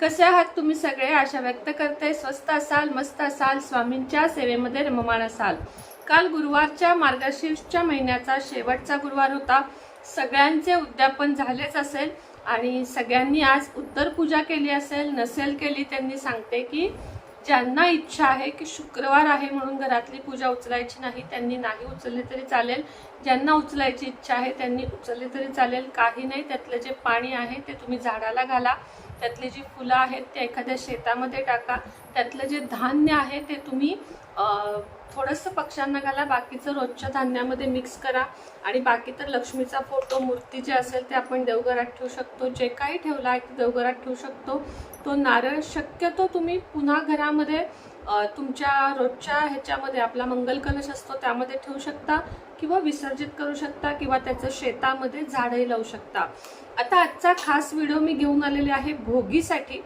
कसे आहात तुम्ही सगळे? आशा व्यक्त करते. स्वस्त असाल मस्त असाल स्वामींच्या सेवेमध्ये रममाण असाल. काल गुरुवारच्या मार्गशीर्षच्या महिन्याचा शेवटचा गुरुवार होता. सगळ्यांचे उद्यापन झालेच असेल आणि सगळ्यांनी आज उत्तर पूजा केली असेल नसेल केली त्यांनी सांगते की ज्यांना इच्छा आहे की शुक्रवार आहे म्हणून घरातली पूजा उचलायची नाही त्यांनी नाही उचलली तरी चालेल. ज्यांना उचलायची इच्छा आहे त्यांनी उचलली तरी चालेल. काही नाही त्यातलं जे पाणी आहे ते तुम्ही झाडाला घाला. त्यातली जी फुलं आहेत ते एखाद्या शेतामध्ये टाका. त्यातलं जे धान्य आहे ते तुम्ही थोडंसं पक्ष्यांना घाला. बाकीचं रोजच्या धान्यामध्ये मिक्स करा. आणि बाकी तर लक्ष्मीचा फोटो मूर्ती जे असेल ते आपण देवघरात ठेवू शकतो. जे काही ठेवलं आहे ते देवघरात ठेवू शकतो. तो नारळ शक्यतो तुम्ही पुन्हा घरामध्ये तुमच्या रोजच्या ह्याच्यामध्ये आपला मंगल कलश असतो त्यामध्ये ठेवू शकता किंवा विसर्जित करू शकता किंवा त्याचं शेतामध्ये झाडही लावू शकता. आता आजचा खास व्हिडिओ मी घेऊन आलेले आहे भोगीसाठी.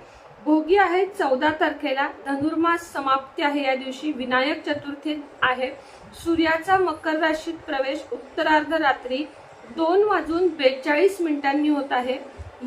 भोगी आहे चौदा तारखेला. धनुर्मास समाप्ती आहे या दिवशी. विनायक चतुर्थी आहे. सूर्याचा मकर राशीत प्रवेश. उत्तरार्ध रात्री दोन वाजून बेचाळीस मिनिटांनी होत आहे.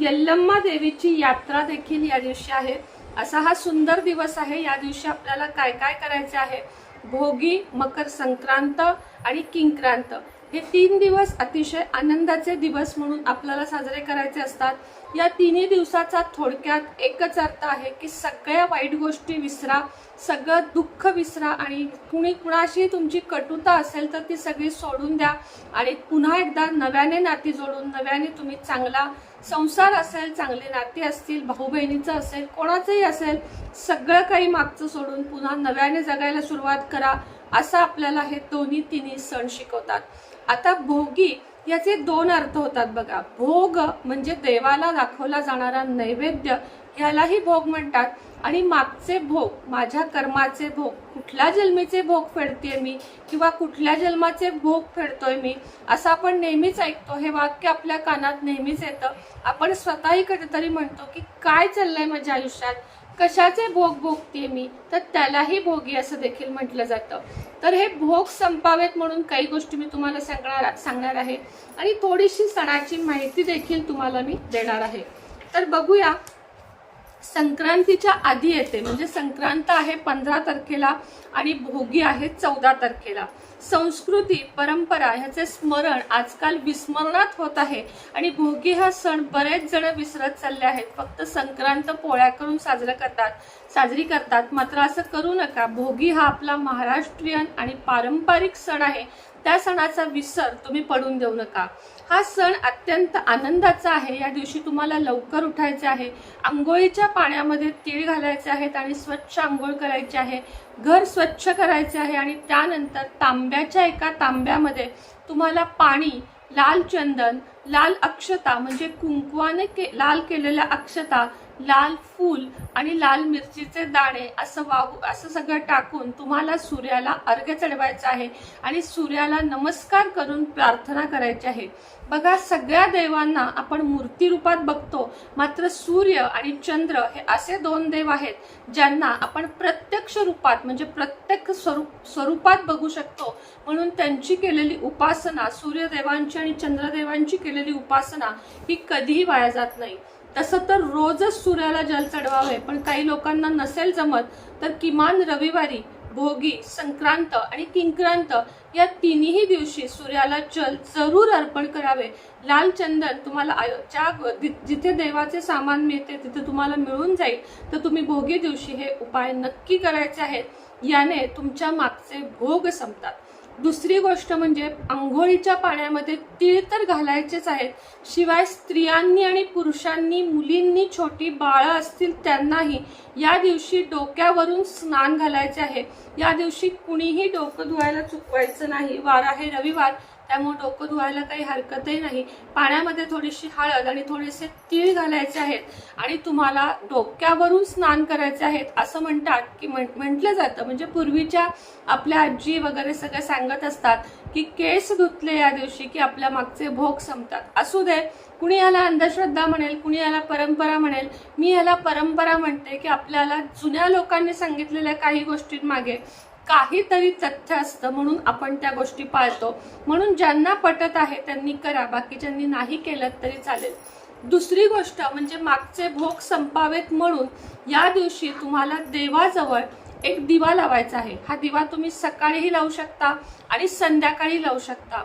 यल्लम्मा देवीची यात्रा देखील या दिवशी आहे. असा हा सुंदर दिवस आहे. या दिवशी आपल्याला काय काय करायचे आहे? भोगी मकर संक्रांत आणि किंक्रांत. हे तीन दिवस अतिशय आनंदाचे दिवस म्हणून आपल्याला साजरे करायचे असतात. या तिन्ही दिवसाचा थोडक्यात एकच अर्थ आहे की सगळ्या वाईट गोष्टी विसरा सगळं दुःख विसरा आणि कुणी कुणाशी तुमची कटुता असेल तर ती सगळी सोडून द्या आणि पुन्हा एकदा नव्याने नाती जोडून नव्याने तुम्ही चांगला संसार असेल चांगली नाती असतील भाऊ बहिणीचं असेल कोणाचंही असेल सगळं काही मागचं सोडून पुन्हा नव्याने जगायला सुरुवात करा असं आपल्याला हे दोन्ही तिन्ही सण शिकवतात. आता भोगी याचे दोन अर्थ होतात बघा. भोग म्हणजे देवाला दाखवला जाणारा नैवेद्य ह्यालाही भोग म्हणतात. आणि मागचे भोग माझ्या कर्माचे भोग कुठल्या जन्मीचे भोग फेडतेय मी किंवा कुठल्या जन्माचे भोग फेडतोय मी असं आपण नेहमीच ऐकतो. हे वाक्य आपल्या कानात नेहमीच येतं. आपण स्वतःही कधीतरी म्हणतो की काय चाललंय माझ्या आयुष्यात? कशाचे भोग भोगते मी? तर त्यालाही भोगी असं देखील म्हटलं जातं. तर हे भोग संपावेत म्हणून काही गोष्टी मी तुम्हाला सांगणार सांगणार आहे. आणि थोडीशी सणाची माहिती देखील तुम्हाला मी देणार आहे. तर बघूया संक्रांतीच्या आधी येते. म्हणजे संक्रांत आहे पंधरा तारखेला आणि भोगी आहे चौदा तारखेला. संस्कृती परंपरा ह्याचे स्मरण आजकाल विस्मरणात होत आहे. आणि भोगी हा सण बरेच जण विसरत चालले आहेत. फक्त संक्रांत पोळ्या करून साजरा करतात. साजरी करतात. मात्र असं करू नका. भोगी हा आपला महाराष्ट्रीयन आणि पारंपरिक सण आहे. त्या सणाचा विसर तुम्ही पडून देऊ नका. हा सण अत्यंत आनंदाचा आहे. या दिवशी तुम्हाला लवकर उठायचे आहे. आंघोळीच्या पाण्यामध्ये तीळ घालायचे आहेत आणि स्वच्छ आंघोळ करायची आहे. घर स्वच्छ करायचे आहे आणि त्यानंतर तांब्याच्या एका तांब्यामध्ये तुम्हाला पाणी लाल चंदन लाल अक्षता म्हणजे कुंकवाने के लाल केलेल्या अक्षता लाल फूल आणि लाल मिरचीचे दाणे असं वाहू असं सगळं टाकून तुम्हाला सूर्याला अर्घ्य चढवायचं आहे. आणि सूर्याला नमस्कार करून प्रार्थना करायची आहे. बघा सगळ्या देवांना आपण मूर्ती रूपात बघतो. मात्र सूर्य आणि चंद्र हे असे दोन देव आहेत ज्यांना आपण प्रत्यक्ष रूपात म्हणजे प्रत्येक स्वरूप स्वरूपात बघू शकतो. म्हणून त्यांची केलेली उपासना सूर्यदेवांची आणि चंद्रदेवांची केलेली उपासना ही कधीही वाया जात नाही. तसं तर रोजच सूर्याला जल चढवावे पण काही लोकांना नसेल जमत तर किमान रविवारी भोगी संक्रांत आणि किंक्रांत या तिन्ही दिवशी सूर्याला जल जरूर अर्पण करावे. लाल चंदन तुम्हाला आयो- ज्या जिथे देवाचे सामान मिळते तिथे तुम्हाला मिळून जाईल. तर तुम्ही भोगी दिवशी हे उपाय नक्की करायचे आहेत. याने तुमच्या मागचे भोग संपतात. दुसरी गोष्ट म्हणजे आंघोळीच्या पाण्यामध्ये तीळ तर घालायचेच आहेत. शिवाय स्त्रियांनी आणि पुरुषांनी मुलींनी छोटी बाळं असतील त्यांनाही या दिवशी डोक्यावरून स्नान घालायचे आहे. या दिवशी कुणीही डोकं धुवायला चुकवायचं नाही. वार आहे रविवार त्यामुळे डोकं धुवायला काही हरकतही नाही. पाण्यामध्ये थोडीशी हळद आणि थोडेसे तीळ घालायचे आहेत आणि तुम्हाला डोक्यावरून स्नान करायचे आहेत असं म्हणतात की म्हटलं जातं. म्हणजे पूर्वीच्या आपल्या आजी वगैरे सगळं सांगत असतात की केस धुतले या दिवशी की आपल्या मागचे भोग संपतात. असू दे कुणी याला अंधश्रद्धा म्हणेल कुणी याला परंपरा म्हणेल मी याला परंपरा म्हणते की आपल्याला जुन्या लोकांनी सांगितलेल्या काही गोष्टींमागे काहीतरी तथ्य असतं म्हणून आपण त्या गोष्टी पाळतो. म्हणून ज्यांना पटत आहे त्यांनी करा बाकीच्यांनी नाही केलं तरी चालेल. दुसरी गोष्ट म्हणजे मागचे भोग संपावेत म्हणून या दिवशी तुम्हाला देवाजवळ एक दिवा लावायचा आहे. हा दिवा तुम्ही सकाळीही लावू शकता आणि संध्याकाळी लावू शकता.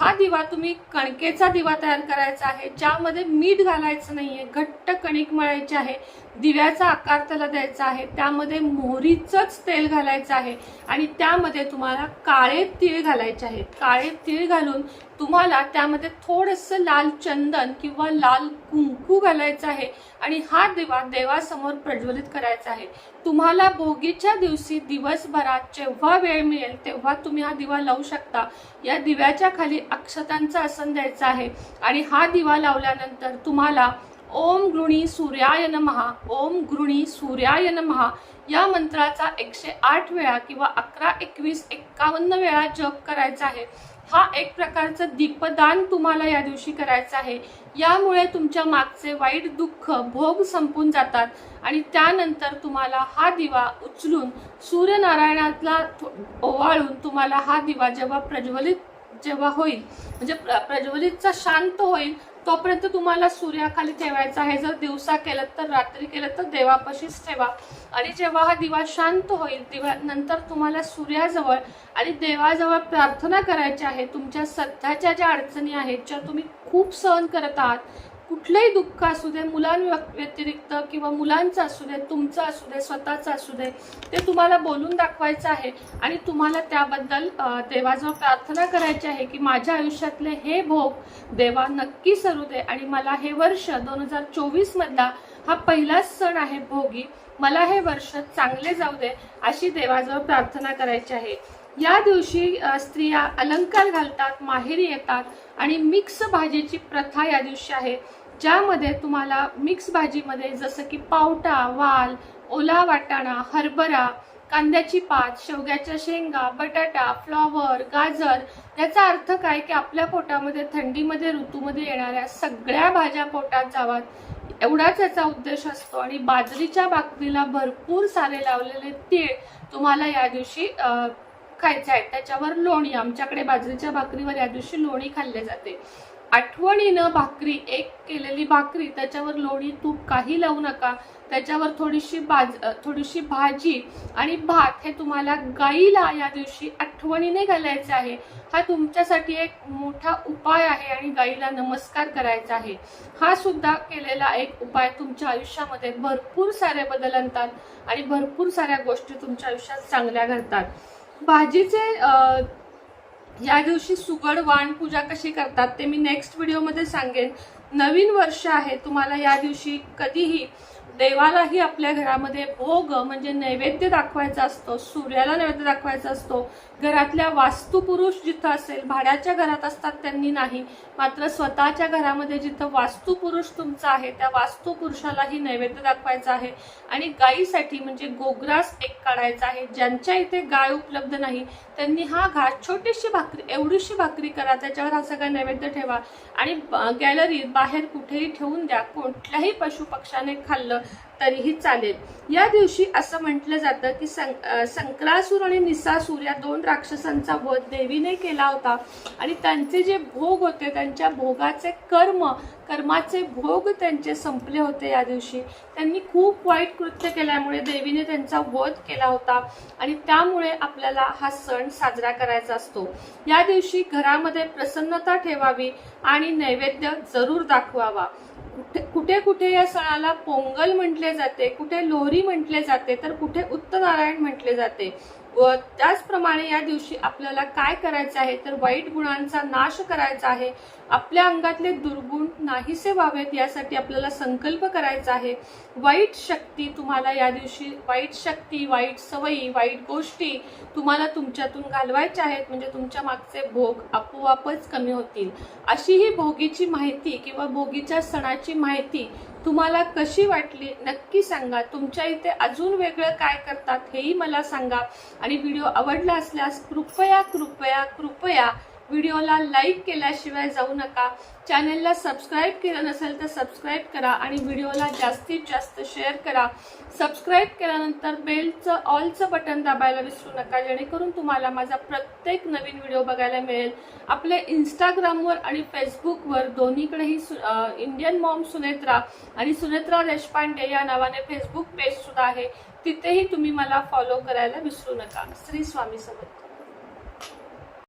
हा दिवा तुम्ही कणकेचा दिवा तयार करायचा आहे ज्यामध्ये मीठ घालायचं नाहीये घट्ट कणिक मळायची आहे दिव्याचा आकार त्याला द्यायचा आहे त्यामध्ये मोहरीचंच तेल घालायचं आहे आणि त्यामध्ये तुम्हाला काळे तीळ घालायचे आहेत. काळे तीळ घालून तुम्हाला त्यामध्ये थोडंसं लाल चंदन किंवा लाल कुंकू घालायचं आहे आणि हा दिवा देवासमोर प्रज्वलित करायचा आहे. तुम्हाला भोगीच्या दिवशी दिवसभरात जेव्हा वेळ मिळेल तेव्हा तुम्ही हा दिवा लावू शकता. या दिव्याच्या खाली अक्षतांचं आसन द्यायचं आहे आणि हा दिवा लावल्यानंतर तुम्हाला ओम गृणी सूर्याय नमहा ओम गृणी सूर्याय नमहा या मंत्राचा एकशे आठ वेळा किंवा अकरा एकवीस एक्कावन्न वेळा जप करायचा आहे. हा एक प्रकारचं दीपदान तुम्हाला या दिवशी करायचं आहे. यामुळे तुमच्या मागचे वाईट दुःख भोग संपून जातात आणि त्यानंतर तुम्हाला हा दिवा उचलून सूर्यनारायणातला थो- ओवाळून तुम्हाला हा दिवा जेव्हा प्रज्वलित जेव्हा होईल म्हणजे प्र- प्रज्वलितचा शांत होईल तोपर्यंत तुम्हाला सूर्याखाली ठेवायचा आहे. जर दिवसा केलं तर रात्री केलं तर देवापाशीच ठेवा. आणि जेव्हा हा दिवा शांत होईल दिवा नंतर तुम्हाला सूर्याजवळ आणि देवाजवळ प्रार्थना करायची आहे. तुमच्या सध्याच्या ज्या अडचणी आहेत ज्या तुम्ही खूप सहन करत आहात कुठलंही दुःख असू दे मुलांव्यतिरिक्त किंवा मुलांचं असू दे तुमचं असू दे स्वतःचं असू दे ते तुम्हाला बोलून दाखवायचं आहे. आणि तुम्हाला त्याबद्दल देवाजवळ प्रार्थना करायची आहे की माझ्या आयुष्यातले हे भोग देवा नक्की सरू दे. आणि मला हे वर्ष दोन हजार चोवीसमधला हा पहिलाच सण आहे भोगी. मला हे वर्ष चांगले जाऊ दे अशी देवाजवळ प्रार्थना करायची आहे. या दिवशी स्त्रिया अलंकार घालतात माहेरी येतात आणि मिक्स भाजीची प्रथा या दिवशी आहे. ज्यामध्ये तुम्हाला मिक्स भाजीमध्ये जसं की पावटा वाल ओला वाटाणा हरभरा कांद्याची पात शेवग्याच्या शेंगा बटाटा फ्लॉवर गाजर याचा अर्थ काय की आपल्या पोटामध्ये थंडीमध्ये ऋतूमध्ये येणाऱ्या सगळ्या भाज्या पोटात जावात एवढाच याचा उद्देश असतो आणि बाजरीच्या भाकरीला भरपूर सारे लावलेले तीळ तुम्हाला या दिवशी खायचे आहेत. त्याच्यावर लोणी आमच्याकडे बाजरीच्या भाकरीवर या दिवशी लोणी खाल्ले जाते. आठवणीनं भाकरी एक केलेली भाकरी त्याच्यावर लोणी तूप काही लावू नका. त्याच्यावर थोडीशी बाज थोडीशी भाजी आणि भात हे तुम्हाला गाईला या दिवशी आठवणीने घालायचे आहे. हा तुमच्यासाठी एक मोठा उपाय आहे आणि गाईला नमस्कार करायचा आहे. हा सुद्धा केलेला एक उपाय तुमच्या आयुष्यामध्ये भरपूर सारे बदल आणतात आणि भरपूर साऱ्या गोष्टी तुमच्या आयुष्यात चांगल्या घडतात. भाजीचे या दिवशी सुगड वाण पूजा कशी करतात ते मी नेक्स्ट व्हिडिओमध्ये सांगेन. नवीन वर्ष आहे तुम्हाला या दिवशी कधीही देवालाही आपल्या घरामध्ये भोग म्हणजे नैवेद्य दाखवायचा असतो सूर्याला नैवेद्य दाखवायचा असतो घरातल्या वास्तुपुरुष जिथं असेल भाड्याच्या घरात असतात त्यांनी नाही. मात्र स्वतःच्या घरामध्ये जिथं वास्तुपुरुष तुमचा आहे त्या वास्तुपुरुषालाही नैवेद्य दाखवायचा आहे. आणि गायीसाठी म्हणजे गोग्रास एक काढायचा आहे. ज्यांच्या इथे गाय उपलब्ध नाही त्यांनी हा घास छोटीशी भाकरी एवढीशी भाकरी करा त्याच्यावर हा सगळा नैवेद्य ठेवा. आणि गॅलरीत बाहेर कुठेही ठेवून द्या कुठल्याही पशुपक्षाने खाल्लं तरीही चालेल. या दिवशी असं म्हटलं जातं की सं संक्रासूर आणि निसासूर या दोन राक्षसांचा वध देवीने केला होता. आणि त्यांचे जे भोग होते त्यांच्या भोगाचे कर्म कर्माचे भोग त्यांचे संपले होते या दिवशी. त्यांनी खूप वाईट कृत्य केल्यामुळे देवीने त्यांचा वध केला होता. आणि त्यामुळे आपल्याला हा सण साजरा करायचा असतो. या दिवशी घरामध्ये प्रसन्नता ठेवावी आणि नैवेद्य जरूर दाखवावा. कुठे कुठे कुठे या सणाला पोंगल म्हटले जाते कुठे लोहरी म्हटले जाते तर कुठे उत्तरायण म्हटले जाते. व त्याचप्रमाणे या दिवशी आपल्याला काय करायचं आहे? तर वाईट गुणांचा नाश करायचा आहे. आपल्या अंगातले दुर्गुण नाहीसे व्हावेत यासाठी आपल्याला संकल्प करायचा आहे. वाईट शक्ती तुम्हाला या दिवशी वाईट शक्ती वाईट सवयी वाईट गोष्टी तुम्हाला तुमच्यातून घालवायच्या आहेत. म्हणजे तुमच्या मागचे भोग आपोआपच कमी होतील. अशी ही भोगीची माहिती किंवा भोगीच्या सणाची माहिती तुम्हाला कशी वाटली? नक्की सांगा. तुमच्या इथे अजून वेगळं काय करतात हेही मला सांगा. आणि व्हिडिओ आवडला असल्यास कृपया कृपया कृपया व्हिडिओला लाईक केल्याशिवाय जाऊ नका. चॅनलला सबस्क्राईब केलं नसेल तर सबस्क्राईब करा आणि व्हिडिओला जास्तीत जास्त शेअर करा. सबस्क्राईब केल्यानंतर बेलचं ऑलचं बटन दाबायला विसरू नका जेणेकरून तुम्हाला माझा प्रत्येक नवीन व्हिडिओ बघायला मिळेल. आपले इंस्टाग्रामवर आणि फेसबुकवर दोन्हीकडेही सु- इंडियन मॉम सुनेत्रा आणि सुनेत्रा देशपांडे या नावाने फेसबुक पेजसुद्धा आहे. तिथेही तुम्ही मला फॉलो करायला विसरू नका. श्री स्वामी समर्थ.